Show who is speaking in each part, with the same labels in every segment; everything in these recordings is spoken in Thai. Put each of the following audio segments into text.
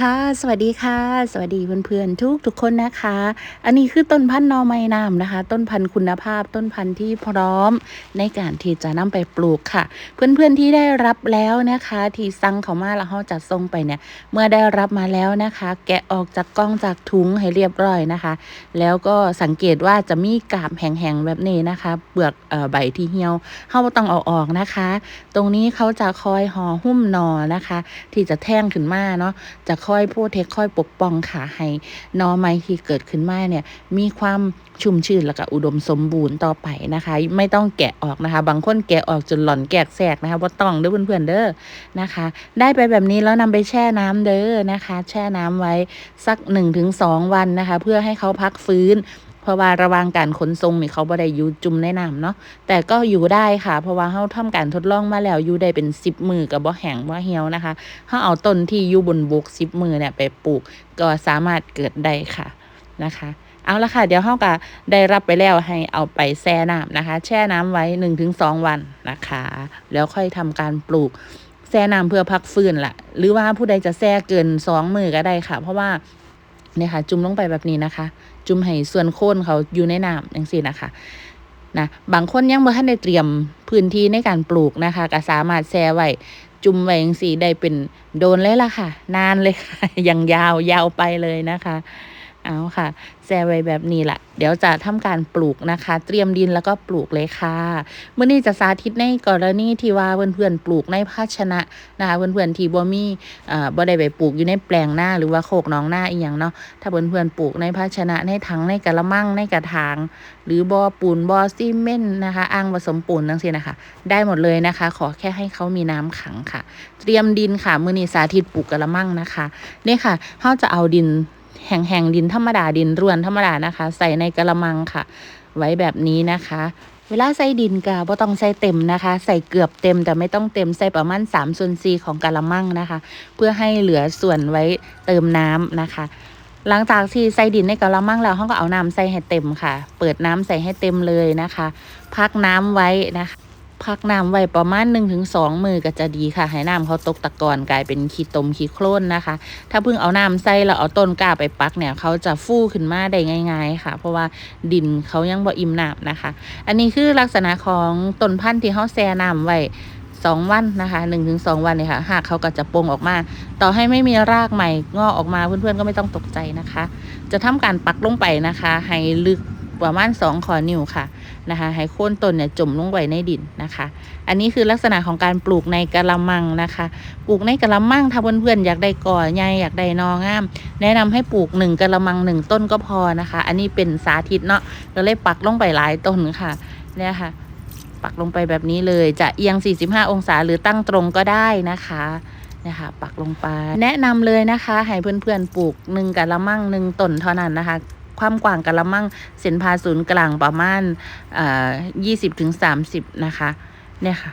Speaker 1: ค่ะ สวัสดีค่ะ สวัสดีเพื่อนๆทุกทุกคนนะคะ อันนี้คือต้นพันธุ์นอไม้น้ำนะคะ ต้นพันธุ์คุณภาพ ต้นพันธุ์ที่พร้อมในการที่จะนำไปปลูกค่ะ เพื่อนๆที่ได้รับแล้วนะคะ ที่สั่งเขามาแล้วเขาจัดส่งไปเนี่ย เมื่อได้รับมาแล้วนะคะ แกะออกจากกล้องจากถุงให้เรียบร้อยนะคะ แล้วก็สังเกตว่าจะมีกาบแห้งๆแบบนี้นะคะ เปลือกอใบที่เหี่ยวเขาต้องเอาออกนะคะ ตรงนี้เขาจะคอยห่อหุ้มหนอนะคะ ที่จะแท่งขึ้นมาเนาะจะคอยโปรเทคค่อยปกป้องค่ะให้นอไม้ที่เกิดขึ้นมาเนี่ยมีความชุ่มชื่นแล้วก็อุดมสมบูรณ์ต่อไปนะคะ ไม่ต้องแกะออกนะคะ บางคนแกะออกจนหล่อนแกกแสกนะคะว่าต้องเด้อเพื่อนๆเด้อนะคะ ได้ไปแบบนี้แล้วนำไปแช่น้ำเด้อนะคะ แช่น้ำไว้สัก 1-2 วันนะคะ เพื่อให้เขาพักฟื้น เพราะว่าระว่างการขนส่งนี่เขาบ่ได้อยู่จุ่มในน้ำเนาะแต่ก็อยู่ได้ค่ะ เพราะว่าเขาทำการทดลองมาแล้วอยู่ได้เป็น10มือกับบ่แห้งบ่เหี่ยวนะคะเขาเอาต้นที่อยู่บนบก10มือเนี่ยไปปลูก ก็สามารถเกิดได้ค่ะนะคะ เอาละค่ะ เดี๋ยวเฮาก็ได้รับไปแล้วให้เอาไปแช่น้ำนะคะ แช่น้ำไว้ 1-2 วันนะคะ แล้วค่อยทำการปลูกแช่น้ำเพื่อพักฟื้นละหรือว่าผู้ใดจะแช่เกินสองมือก็ได้ค่ะ เพราะว่าเนี่ยค่ะ จุ่มลงไปแบบนี้นะคะจุ่มให้ส่วนโคนเขาอยู่ในน้ำอย่างสี่นะคะนะบางคนยังบ่ทันได้เตรียมพื้นที่ในการปลูกนะคะก็สามารถแช่ไว้จุ่มไว้อย่างสี่ได้เป็นโดนเลยล่ะค่ะ นานเลยค่ะยังยาวยาวไปเลยนะคะ เอาค่ะแช่ไว้แบบนี้แหละเดี๋ยวจะทำการปลูกนะคะ เตรียมดินแล้วก็ปลูกเลยค่ะเมื่อนี้จะสาธิตในกรณีที่ว่าเพื่อนๆปลูกในภาชนะนะคะเพื่อนๆที่บ่มีเอ่อบ่ได้ไปปลูกอยู่ในแปลงหน้าหรือว่าโคกน้องหน้าอีหยังเนาะถ้าเพื่อนๆปลูกในภาชนะในถังในกระมังในกระถาง หรือบ่อปูนบ่อซีเมนต์นะคะอ่างผสมปูนจังซี่นนะคะ ได้หมดเลยนะคะ ขอแค่ให้เขามีน้ำขังค่ะ เตรียมดินค่ะมื้อนี้สาธิตปลูกกระมังนะคะนี่ค่ะเฮาจะเอาดิน แห้งๆดินธรรมดาดินร่วนธรรมดานะคะ ใส่ในกระมังค่ะ ไว้แบบนี้นะคะ เวลาใส่ดินกะบ่ต้องใส่เต็มนะคะ ใส่เกือบเต็มแต่ไม่ต้องเต็มใส่ประมาณ3ส่วน4ของกะละมังนะคะ เพื่อให้เหลือส่วนไว้เติมน้ำนะคะหลังจากที่ใส่ดินในกะละมังแล้วเราก็เอาน้ำใส่ให้เต็มค่ะ เปิดน้ำใส่ให้เต็มเลยนะคะ พักน้ำไว้นะคะ พักน้ำไว้ประมาณ 1-2ถึงมือก็จะดีค่ะ ให้น้ำเขาตกตะกอนกลายเป็นขี้ตมขี้โคลนนะคะ ถ้าเพิ่งเอาน้ำใส่แล้วเอาต้นกล้าไปปักเนี่ยเขาจะฟูขึ้นมาได้ง่าย ๆ ค่ะ เพราะว่าดินเขายังบ่อิ่มน้ำนะคะ อันนี้คือลักษณะของต้นพันธุ์ที่เขาแช่น้ำไว้สองวันนะคะหนึ่งถึงสองวันเนี่ยค่ะหากเขาก็จะโปร่งออกมา ต่อให้ไม่มีรากใหม่งอกออกมาเพื่อนๆก็ไม่ต้องตกใจนะคะ จะทำการปักลงไปนะคะ ให้ลึก ประมาณสองขอนิ้วค่ะนะคะ ให้โค่นต้นเนี่ยจมลงไปในดินนะคะ อันนี้คือลักษณะของการปลูกในกะละมังนะคะ ปลูกในกะละมังถ้าเพื่อนๆอยากได้ก่อใหญ่อยากได้นองาม แนะนำให้ปลูกหนึ่งกะละมังหนึ่งต้นก็พอนะคะ อันนี้เป็นสาธิตเนาะเราเลยปักลงไปหลายต้นค่ะเนี่ยค่ะ ปักลงไปแบบนี้เลยจะเอียง 45 องศาหรือตั้งตรงก็ได้นะคะนะคะปักลงไป แนะนำเลยนะคะ ให้เพื่อนๆปลูกหนึ่งกะละมังหนึ่งต้นเท่านั้นนะคะ ความกว้างกะละมังเส้นผ่าศูนย์กลางประมาณเอ่อ20ถึง30นะคะ เนี่ยค่ะ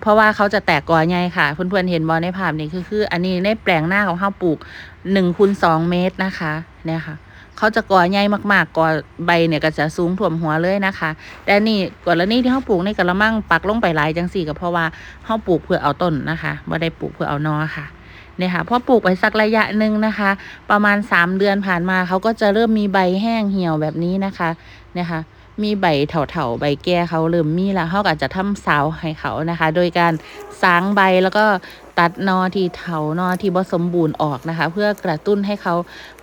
Speaker 1: เพราะว่าเขาจะแตกกอใหญ่ค่ะ เพื่อนๆเห็นบอลในภาพนี้คือคือ อันนี้ในแปลงหน้าของเขาปลูก1คูณ2เมตรนะคะ เนี่ยค่ะเขาจะกอใหญ่มากๆกอใบเนี่ยก็จะสูงท่วมหัวเลยนะคะ แต่นี่กรณีที่เขาปลูกในกระมังปักลงไปหลายจังสี่ก็เพราะว่าเขาปลูกเพื่อเอาต้นนะคะไม่ได้ปลูกเพื่อเอานอค่ะ เนี่ยค่ะพอปลูกไปสักระยะหนึ่งนะคะ ประมาณสามเดือนผ่านมาเขาก็จะเริ่มมีใบแห้งเหี่ยวแบบนี้นะคะเนี่ยค่ะ มีใบเถาๆใบแก่เขาเริ่มมีแล้วเขาก็จะทำเสาให้เขานะคะ โดยการสางใบแล้วก็ตัดนอที่เถานอที่บ่สมบูรณ์ออกนะคะ เพื่อกระตุ้นให้เขา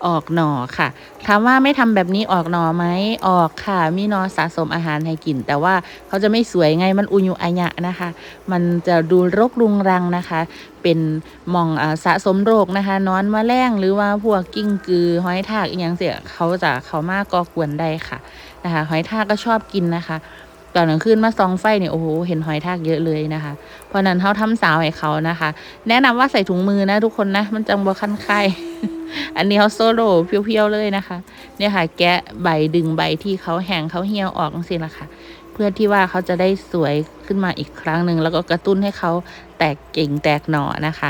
Speaker 1: ออกหน่อค่ะถามว่าไม่ทำแบบนี้ออกหน่อไหมออกค่ะ มีนอสะสมอาหารให้กิน แต่ว่าเขาจะไม่สวยไงมันอุยุอัยะนะคะ มันจะดูรกรุงรังนะคะ เป็นมองอสะสมโรคนะคะนอนมาแมลงหรือว่าพวกกิ้งกือหอยทากอีกอย่างเสียเขาจะเขามากก่อกวนได้ค่ะ นะคะ หอยทากก็ชอบกินนะคะตอนกลางคืนมาซองไฟเนี่ยโอ้โหเห็นหอยทากเยอะเลยนะคะ เพราะนั้นเขาทำสาวให้เขานะคะ แนะนำว่าใส่ถุงมือนะทุกคนนะ มันจังบ่คันไข้อันนี้เขาโซโล่เพียวๆเลยนะคะ เนี่ยค่ะ แกะใบดึงใบที่เขาแห้งเขาเหี่ยวออกจังซี่ละค่ะเพื่อที่ว่าเขาจะได้สวยขึ้นมาอีกครั้งหนึ่งแล้วก็กระตุ้นให้เขาแตกเก่งแตกหน่อนะคะ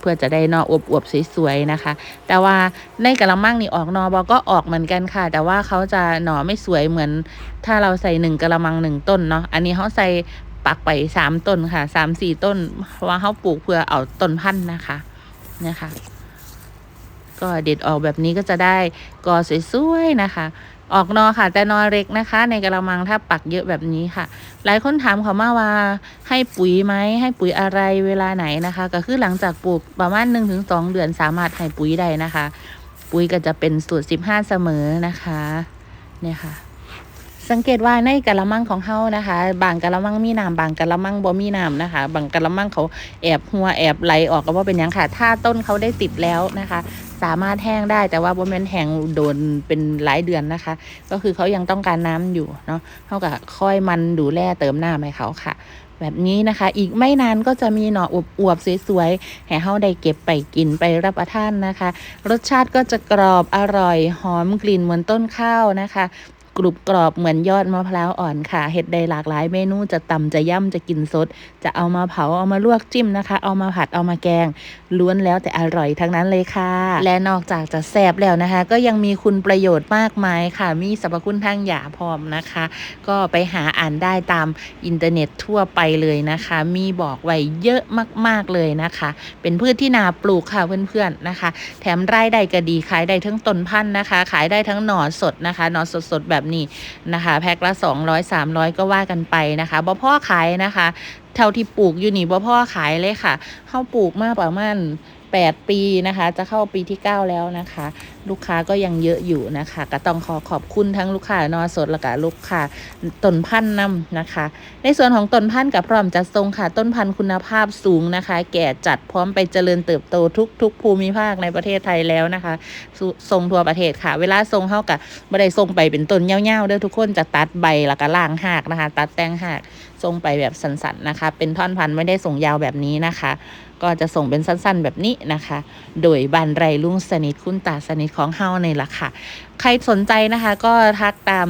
Speaker 1: เพื่อจะได้หนออวบๆสวยๆนะคะ แต่ว่าในกระมังนี่ออกหนอบอก็ออกเหมือนกันค่ะ แต่ว่าเขาจะหน่อไม่สวยเหมือน ถ้าเราใส่หนึ่งกระมังหนึ่งต้นเนาะอันนี้เขาใส่ปักไปสามต้นค่ะสามสี่ต้นเพราะว่าเขาปลูกเพื่อเอาต้นพันธุ์นะคะเนี่ยค่ะ ก็เด็ดออกแบบนี้ก็จะได้กอสวยๆนะคะ ออกนอค่ะ แต่นอเล็กนะคะ ในกระมังถ้าปักเยอะแบบนี้ค่ะ หลายคนถามเขามาว่าให้ปุ๋ยไหมให้ปุ๋ยอะไรเวลาไหนนะคะ ก็คือหลังจากปลูกประมาณ1-2 เดือนสามารถให้ปุ๋ยได้นะคะ ปุ๋ยก็จะเป็นสูตร 15 เสมอนะคะเนี่ยค่ะสังเกตว่าในกะละมังของเฮานะคะ บางกะละมังมีน้ำบางกะละมังบ่มีน้ำนะคะ บางกะละมังเขาแอบหัวแอบไหลออกก็ว่าเป็นยังค่ะ ถ้าต้นเขาได้ติดแล้วนะคะ สามารถแห้งได้แต่ว่าบ่แม่นแห้งโดนเป็นหลายเดือนนะคะ ก็คือเขายังต้องการน้ำอยู่เนาะเท่ากับค่อยมันดูแลเติมน้ำให้เขาค่ะ แบบนี้นะคะ อีกไม่นานก็จะมีหน่ออวบๆสวยๆแห่เฮาได้เก็บไปกินไปรับประทานนะคะ รสชาติก็จะกรอบอร่อยหอมกลิ่นเหมือนต้นข้าวนะคะ กรุบกรอบเหมือนยอดมะพร้าวอ่อนค่ะ เห็ดได้หลากหลายเมนูจะตำจะย่ำจะกินสด จะเอามาเผาเอามาลวกจิ้มนะคะ เอามาผัดเอามาแกง ล้วนแล้วแต่อร่อยทั้งนั้นเลยค่ะ และนอกจากจะแซ่บแล้วนะคะ ก็ยังมีคุณประโยชน์มากมายค่ะ มีสรรพคุณทางยาพร้อมนะคะ ก็ไปหาอ่านได้ตามอินเทอร์เน็ตทั่วไปเลยนะคะ มีบอกไว้เยอะมากๆเลยนะคะ เป็นพืชที่นาปลูกค่ะเพื่อนๆนะคะ แถมไรายได้ก็ดีขายได้ทั้งต้นพันธุ์นะคะ ขายได้ทั้งหน่อสดนะคะหน่อสดๆแบบนี่นะคะ แพ็คละ 200 300 ก็ว่ากันไปนะคะบ่พ่อขายนะคะ เท่าที่ปลูกอยู่นี่บ่พ่อขายเลยค่ะเข้าปลูกมาประมาณ8ปีนะคะ จะเข้าปีที่9แล้วนะคะ ลูกค้าก็ยังเยอะอยู่นะคะ ก็ต้องขอขอบคุณทั้งลูกค้านอสดและก็ลูกค้าต้นพันธุ์นำนะคะ ในส่วนของต้นพันธุ์กับพร้อมจัดทรงค่ะ ต้นพันธุ์คุณภาพสูงนะคะ แก่จัดพร้อมไปเจริญเติบโตทุกทุกภูมิภาคในประเทศไทยแล้วนะคะทรงทั่วประเทศค่ะ เวลาทรงเข้ากับไม่ได้ทรงไปเป็นต้นเงี้ยวๆเด้อทุกคนจะตัดใบแล้วก็ล่างหากนะคะ ตัดแต่งหาก ทรงไปแบบสั้นๆนะคะ เป็นท่อนพันไม่ได้ส่งยาวแบบนี้นะคะ ก็จะส่งเป็นสั้นๆแบบนี้นะคะ โดยบันไรลุ่งสนิทคุณตาสนิทของเฮาในละค่ะ ใครสนใจนะคะก็ทักตาม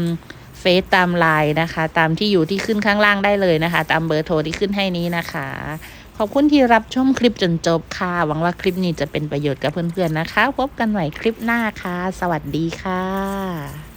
Speaker 1: เฟซตามไลน์นะคะ ตามที่อยู่ที่ขึ้นข้างล่างได้เลยนะคะ ตามเบอร์โทรที่ขึ้นให้นี้นะคะ ขอบคุณที่รับชมคลิปจนจบค่ะ หวังว่าคลิปนี้จะเป็นประโยชน์กับเพื่อนๆนะคะ พบกันใหม่คลิปหน้าค่ะ สวัสดีค่ะ